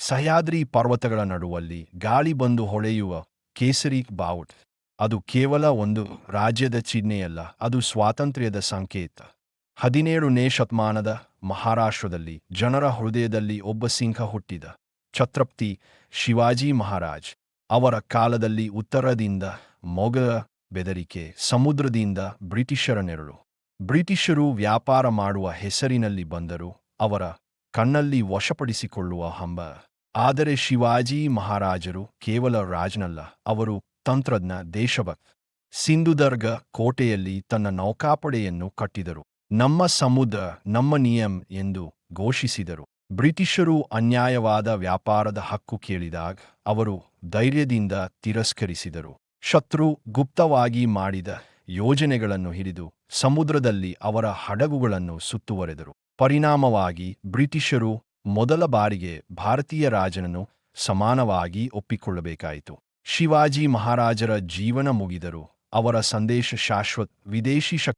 ಸಹ್ಯಾದ್ರಿ ಪರ್ವತಗಳ ನಡುವಲ್ಲಿ ಗಾಳಿ ಬಂದು ಹೊಳೆಯುವ ಕೇಸರಿ ಬಾವುಟ್. ಅದು ಕೇವಲ ಒಂದು ರಾಜ್ಯದ ಚಿಹ್ನೆಯಲ್ಲ, ಅದು ಸ್ವಾತಂತ್ರ್ಯದ ಸಂಕೇತ. ಹದಿನೇಳನೇ ಶತಮಾನದ ಮಹಾರಾಷ್ಟ್ರದಲ್ಲಿ ಜನರ ಹೃದಯದಲ್ಲಿ ಒಬ್ಬ ಸಿಂಹ ಹುಟ್ಟಿದ. ಛತ್ರಪ್ತಿ ಶಿವಾಜಿ ಮಹಾರಾಜ್. ಅವರ ಕಾಲದಲ್ಲಿ ಉತ್ತರದಿಂದ ಮೊಗ ಬೆದರಿಕೆ, ಸಮುದ್ರದಿಂದ ಬ್ರಿಟಿಷರ ನೆರಳು. ಬ್ರಿಟಿಷರು ವ್ಯಾಪಾರ ಮಾಡುವ ಹೆಸರಿನಲ್ಲಿ ಬಂದರು ಅವರ ಕಣ್ಣಲ್ಲಿ ವಶಪಡಿಸಿಕೊಳ್ಳುವ ಹಂಬ ಆದರೆ ಶಿವಾಜಿ ಮಹಾರಾಜರು ಕೇವಲ ರಾಜನಲ್ಲ, ಅವರು ತಂತ್ರಜ್ಞ ದೇಶಭಕ್ತ ಸಿಂಧುದರ್ಗ ಕೋಟೆಯಲ್ಲಿ ತನ್ನ ನೌಕಾಪಡೆಯನ್ನು ಕಟ್ಟಿದರು. ನಮ್ಮ ಸಮುದ್ರ, ನಮ್ಮ ನಿಯಂ ಎಂದು ಘೋಷಿಸಿದರು. ಬ್ರಿಟಿಷರು ಅನ್ಯಾಯವಾದ ವ್ಯಾಪಾರದ ಹಕ್ಕು ಕೇಳಿದಾಗ ಅವರು ಧೈರ್ಯದಿಂದ ತಿರಸ್ಕರಿಸಿದರು. ಶತ್ರು ಗುಪ್ತವಾಗಿ ಮಾಡಿದ ಯೋಜನೆಗಳನ್ನು ಹಿಡಿದು ಸಮುದ್ರದಲ್ಲಿ ಅವರ ಹಡಗುಗಳನ್ನು ಸುತ್ತುವರೆದರು. ಪರಿಣಾಮವಾಗಿ ಬ್ರಿಟಿಷರು ಮೊದಲ ಬಾರಿಗೆ ಭಾರತೀಯ ರಾಜನನ್ನು ಸಮಾನವಾಗಿ ಒಪ್ಪಿಕೊಳ್ಳಬೇಕಾಯಿತು. ಶಿವಾಜಿ ಮಹಾರಾಜರ ಜೀವನ ಮುಗಿದರು ಅವರ ಸಂದೇಶ ಶಾಶ್ವತ್ ವಿದೇಶಿ ಶಕ್ತಿ